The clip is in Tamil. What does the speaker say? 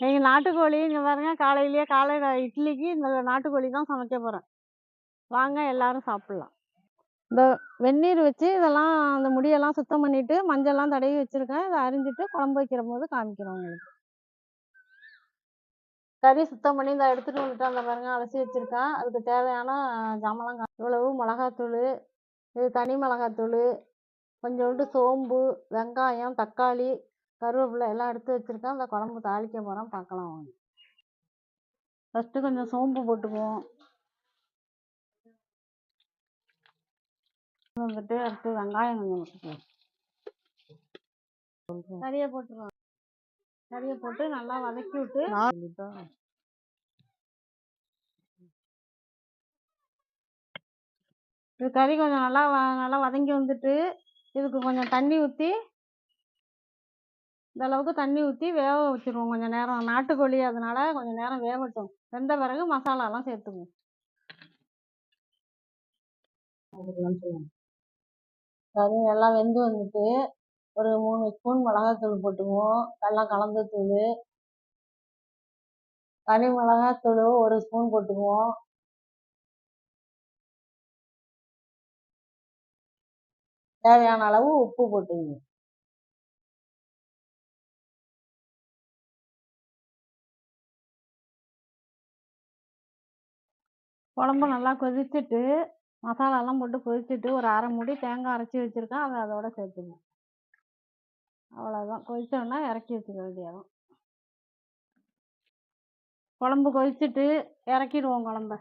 நீங்கள் நாட்டுக்கோழி இங்கே பாருங்க காலையிலேயே காலையில் இட்லிக்கு இந்த நாட்டுக்கோழி தான் சமைக்க போகிறேன் வாங்க எல்லாரும் சாப்பிட்லாம். இந்த வெந்நீர் வச்சு இதெல்லாம் அந்த முடியெல்லாம் சுத்தம் பண்ணிட்டு மஞ்சள்லாம் தடவி வச்சுருக்கேன். இதை அரிஞ்சிட்டு குழம்பு வைக்கிற போது காமிக்கிறோம் உங்களுக்கு. கறி சுத்தம் பண்ணி இந்த எடுத்துகிட்டு வந்துட்டு அந்த பாருங்க அலசி வச்சுருக்கேன். அதுக்கு தேவையான ஜாமான்லாம் இவ்வளவு மிளகாத்தூள் இது தனி மிளகாத்தூள் கொஞ்சோண்டு சோம்பு வெங்காயம் தக்காளி கருவேப்பிலை எல்லாம் எடுத்து வச்சுருக்கேன். அந்த குழம்பு தாளிக்க போகிறேன் பார்க்கலாம் வாங்க. ஃபஸ்ட்டு கொஞ்சம் சோம்பு போட்டுக்குவோம். வந்துட்டு அடுத்து வெங்காயம் கொஞ்சம் போட்டுக்குவோம். கறியை போட்டுருவோம். கறியை போட்டு நல்லா வதக்கி விட்டு இது கறி கொஞ்சம் நல்லா வ- நல்லா வதங்கி வந்துட்டு இதுக்கு கொஞ்சம் தண்ணி ஊற்றி இந்த அளவுக்கு தண்ணி ஊற்றி வேக வச்சிருவோம் கொஞ்சம் நேரம். நாட்டுக்கோழி அதனால கொஞ்சம் நேரம் வேகட்டும் வெந்த பிறகு மசாலாலாம் சேர்த்துக்குவோம். கறி நல்லா வெந்து வந்துட்டு ஒரு மூணு ஸ்பூன் மிளகாத்தூள் போட்டுக்குவோம். எல்லாம் கலந்த தூள். தனி மிளகாத்தூள் ஒரு ஸ்பூன் போட்டுக்குவோம். தேவையான அளவு உப்பு போட்டுக்குவோம். குழம்பு நல்லா கொதிச்சுட்டு மசாலாலாம் போட்டு கொதிச்சுட்டு ஒரு அரை மூடி தேங்காய் அரைச்சி வச்சுருக்கேன். அதை அதோட சேர்த்துங்க. அவ்வளோதான் கொதித்தோன்னா இறக்கி வச்சுக்க வேண்டியதான் குழம்பு கொதிச்சுட்டு இறக்கிடுவோம் குழம்ப.